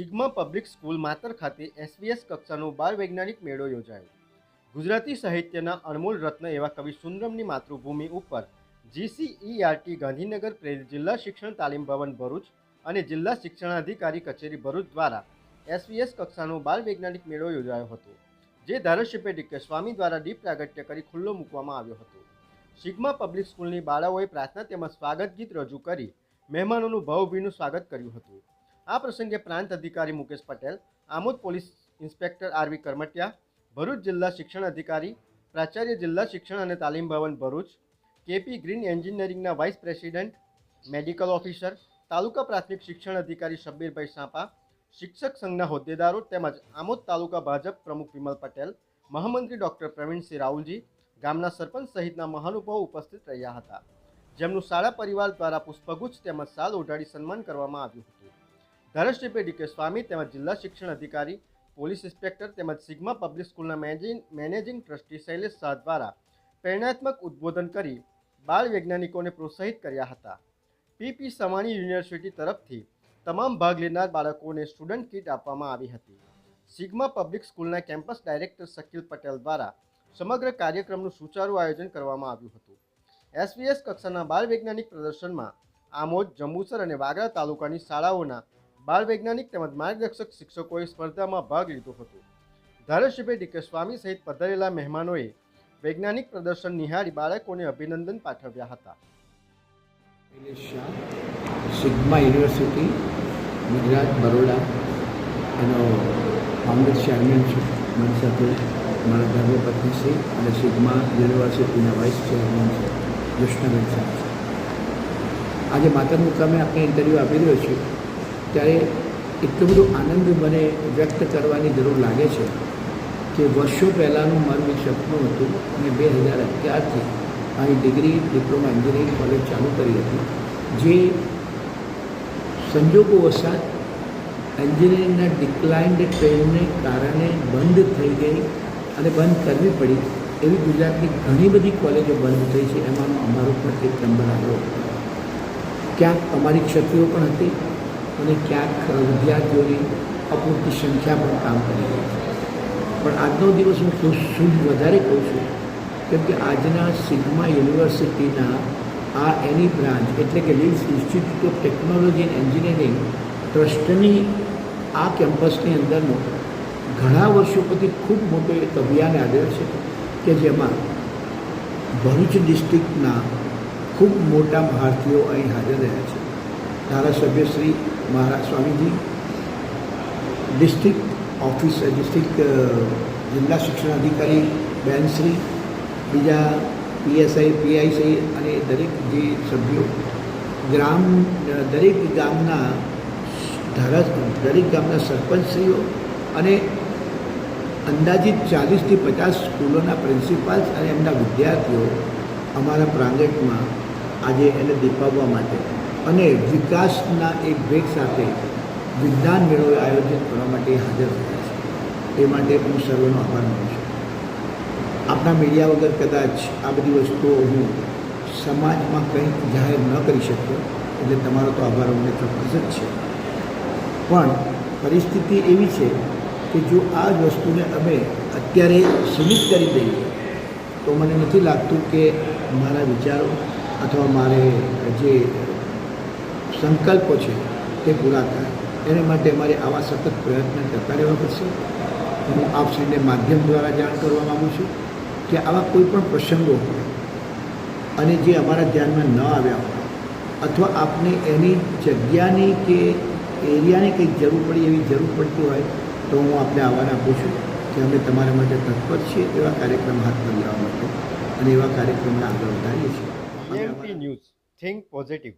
Sigma public school માતર ખાતે SVS કક્ષાનો બાળ વૈજ્ઞાનિક મેળો યોજાયો. ગુજરાતી સાહિત્યના અણમોલ રત્ન એવા કવિ સુંદરમની માતૃભૂમિ ઉપર જીસીઈઆરટી ગાંધીનગર પ્રેરિત જિલ્લા શિક્ષણ તાલીમ ભવન ભરૂચ અને જિલ્લા શિક્ષણાધિકારી કચેરી ભરૂચ દ્વારા એસવીએસ કક્ષાનો બાળ વૈજ્ઞાનિક મેળો યોજાયો હતો, જે ધારાસભ્ય ડીકે સ્વામી દ્વારા દીપ પ્રાગટ્ય કરી ખુલ્લો મૂકવામાં આવ્યો હતો. સિગ્મા પબ્લિક સ્કૂલની બાળાઓએ પ્રાર્થના તેમજ સ્વાગત ગીત રજૂ કરી મહેમાનોનું ભાવભીનું સ્વાગત કર્યું હતું. આ પ્રસંગે પ્રાંત અધિકારી Mukesh Patel, Amod police inspector RV Karamtiya, Bharuch જિલ્લા શિક્ષણ અધિકારી પ્રાચાર્ય જિલ્લા શિક્ષણ અને તાલીમ ભવન ભરૂચ, કેપી ગ્રીન એન્જિનિયરિંગના vice president, medical officer, taluka પ્રાથમિક શિક્ષણ અધિકારી શબ્બીરભાઈ સાંપા, શિક્ષક સંઘના હોદ્દેદારો તેમજ આમોદ તાલુકા ભાજપ પ્રમુખ વિમલ પટેલ, મહામંત્રી ડૉક્ટર પ્રવીણસિંહ રાહુલજી ગામના સરપંચ સહિતના મહાનુભાવો ઉપસ્થિત રહ્યા હતા. જેમનું શાળા પરિવાર દ્વારા પુષ્પગુચ્છ તેમજ સાલ ઓઢાડી સન્માન કરવામાં આવ્યું હતું. ધારાસભ્ય ડીકે સ્વામી તેમજ જિલ્લા શિક્ષણ અધિકારી, પોલીસ ઇન્સ્પેક્ટર તેમજ સિગ્મા પબ્લિક સ્કૂલના managing managing trustee Shailesh Shah દ્વારા પ્રેરણાત્મક ઉદ્બોધન કરી બાળ વૈજ્ઞાનિકોને પ્રોત્સાહિત કર્યા હતા. પીપી સવાણી યુનિવર્સિટી તરફથી તમામ ભાગ લેનાર બાળકોને સ્ટુડન્ટ કીટ આપવામાં આવી હતી. સિગ્મા પબ્લિક સ્કૂલના કેમ્પસ ડાયરેક્ટર શકીલ પટેલ દ્વારા સમગ્ર કાર્યક્રમનું સુચારુ આયોજન કરવામાં આવ્યું હતું. એસવીએસ કક્ષાના બાળ વૈજ્ઞાનિક પ્રદર્શનમાં આમોદ, જંબુસર અને વાગરા તાલુકાની શાળાઓના બાળ વૈજ્ઞાનિક તેમજ માર્ગદર્શક શિક્ષકોએ સ્પર્ધામાં ભાગ લીધો હતો. ધારાસભ્ય ડીકે સ્વામી સહિત પધારેલા મહેમાનોએ વૈજ્ઞાનિક પ્રદર્શન નિહાળી બાળકોને અભિનંદન પાઠવ્યા હતા. સિગ્મા યુનિવર્સિટી, ગુજરાત, બરોડા, એનો ફાઉન્ડર ચેરમેન છું. મારી સાથે મારા ધર્મપત્ની શ્રી અને સિગ્મા યુનિવર્સિટીના વાઇસ ચેરમેન છે, કૃષ્ણબેન સાહેબ આજે માતર મુકામે આપણે ઇન્ટરવ્યૂ આપી રહ્યો છું. ત્યારે એટલો બધો આનંદ મને વ્યક્ત કરવાની જરૂર લાગે છે કે વર્ષો પહેલાંનું મારું એક સપનું હતું અને બે હજાર અગિયારથી મારી ડિગ્રી, ડિપ્લોમા એન્જિનિયરિંગ કોલેજ ચાલુ કરી હતી. જે સંજોગો વસાત એન્જિનિયરિંગના ડિક્લાઇન્ડ ટ્રેનને કારણે બંધ થઈ ગઈ અને બંધ કરવી પડી. એવી ગુજરાતની ઘણી બધી કોલેજો બંધ થઈ છે. એમાં અમારો પણ એક નંબર આવ્યો. ક્યાંક અમારી ક્ષતિઓ પણ હતી. અને ક્યાંક વિદ્યાર્થીઓની અપૂરતી સંખ્યા પણ કામ કરી રહી છે. પણ આજનો દિવસ હું શું શું વધારે કહું છું કેમ કે આજના સિગ્મા યુનિવર્સિટીના આ એની બ્રાન્ચ એટલે કે Leeds institute of technology and engineering ટ્રસ્ટની આ કેમ્પસની અંદરનો ઘણા વર્ષો પછી ખૂબ મોટો એક અભિયાન આવ્યો છે કે જેમાં ભરૂચ ડિસ્ટ્રિક્ટના ખૂબ મોટા ભારતીયો અહીં હાજર રહ્યા છે. ધારાસભ્ય Shri Maharaj Swamiji district office district જિલ્લા શિક્ષણ અધિકારી બેનશ્રી બીજા પીએસઆઈ, પીઆઈસી અને દરેક જે સભ્યો, ગ્રામ દરેક ગામના ધારા, દરેક ગામના સરપંચશ્રીઓ અને અંદાજિત ચાલીસથી પચાસ સ્કૂલોના પ્રિન્સિપાલ્સ અને એમના વિદ્યાર્થીઓ અમારા પ્રાંગણમાં આજે એને દીપાવવા માટે અને વિકાસના એક ભેગ સાથે વિજ્ઞાન મેળો આયોજિત કરવા માટે હાજર થયા છે. એ માટે હું સર્વનો આભાર માનું છું. આપણા મીડિયા વગર કદાચ આ બધી વસ્તુઓ હું સમાજમાં કંઈક જાહેર ન કરી શકતો, એટલે તમારો તો આભાર અમને ચોક્કસ જ છે. પણ પરિસ્થિતિ એવી છે કે જો આ જ વસ્તુને અમે અત્યારે સીમિત કરી દઈએ, તો મને નથી લાગતું કે મારા વિચારો અથવા મારે જે સંકલ્પો છે તે પૂરા થાય. એને માટે અમારે આવા સતત પ્રયત્ન કરતા રહેવા પડશે. હું આપશ્રીને માધ્યમ દ્વારા જાણ કરવા માગું છું કે આવા કોઈ પણ પ્રસંગો હોય અને જે અમારા ધ્યાનમાં ન આવ્યા હોય અથવા આપને એની જગ્યાની કે એરિયાની કંઈક જરૂર પડી એવી જરૂર પડતી હોય તો હું આપને આહ્વાન આપું છું કે અમે તમારા માટે તત્પર છીએ એવા કાર્યક્રમ હાથ ધરવા માટે અને એવા કાર્યક્રમને આગળ વધારીએ છીએ. News think positive